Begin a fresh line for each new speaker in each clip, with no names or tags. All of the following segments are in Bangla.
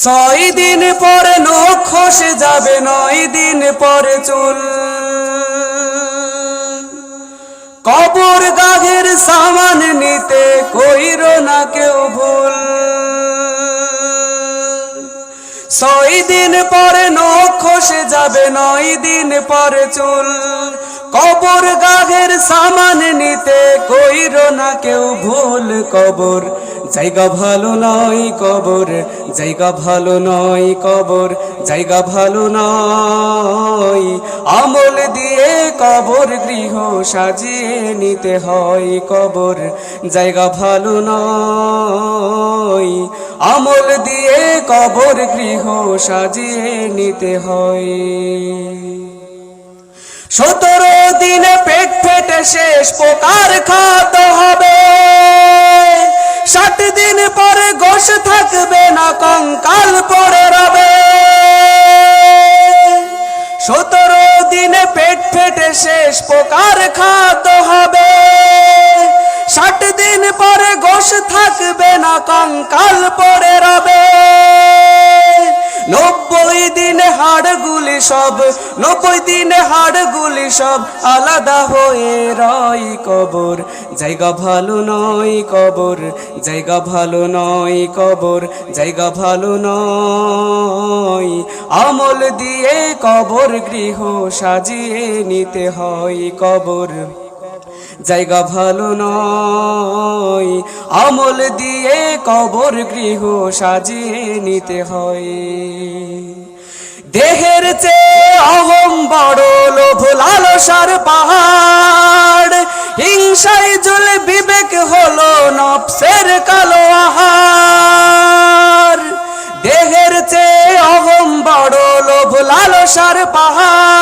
ছয় দিন পরে নখ খসে যাবে, নয় দিন পরে চুল। কবর গাঘের সামান নিতে কইর না কেউ ভুল। ছয় দিন পরে নখ খসে যাবে, নয় দিন পরে চুল। কবর গাঘের সামান নিতে কইর না কেউ ভুল। কবর জায়গা ভালো নয় কবর, জায়গা ভালো নয় কবর, জায়গা ভালো নয় আমল দিয়ে কবর গৃহ সাজিয়ে নিতে হয় কবর, জায়গা ভালো নয় আমল দিয়ে কবর গৃহ সাজিয়ে নিতে হয়। সতেরো দিনে পেট ফেটে শেষ, পোকার খাত হবে। ষাট দিন পরে গোশ থাকবে না কঙ্কাল পরে রবে। সতেরো দিনে পেট ফেটে শেষ পোকার খাদ্য হবে। ষাট দিন পরে গোশ থাকবে না কঙ্কাল পরে রবে। নব্বই দিনে হাড়গুলি সব, নব্বই দিনে হাড়গুলি সব আলাদা হয়ে রয় কবর। জায়গা ভালো নয় কবর, জায়গা ভালো নয় কবর, জায়গা ভালো নয়। আমল দিয়ে কবর গৃহ সাজিয়ে নিতে হয় কবর। জায়গা ভালো নয়। আমল দিয়ে কবর গৃহ সাজিয়ে নিতে হয়। দেহের চেয়ে অহম বড় লোভ, লালসার পাহাড়। হিংসায় জলে বিবেক হলো নফসের কালো আহার। দেহের চেয়ে অহম বড় লোভ, লালসার পাহাড়।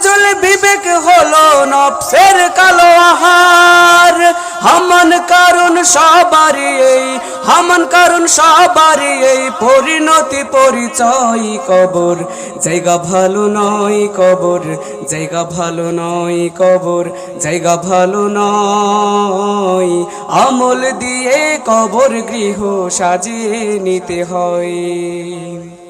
হিংসাই জল বিবেক হলো নফসের কালো আহার। হামান কারণ সবারই এই, হামান কারণ সবারই এই। পরিণতি পরিচয় কবর, জায়গা ভালো নয় কবর, জায়গা ভালো নয় কবর, জায়গা ভালো নয়। আমল দিয়ে কবর গৃহ সাজিয়ে নিতে হয়।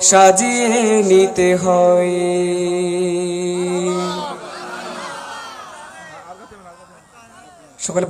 সাজিয়ে নিতে হয়। সকলে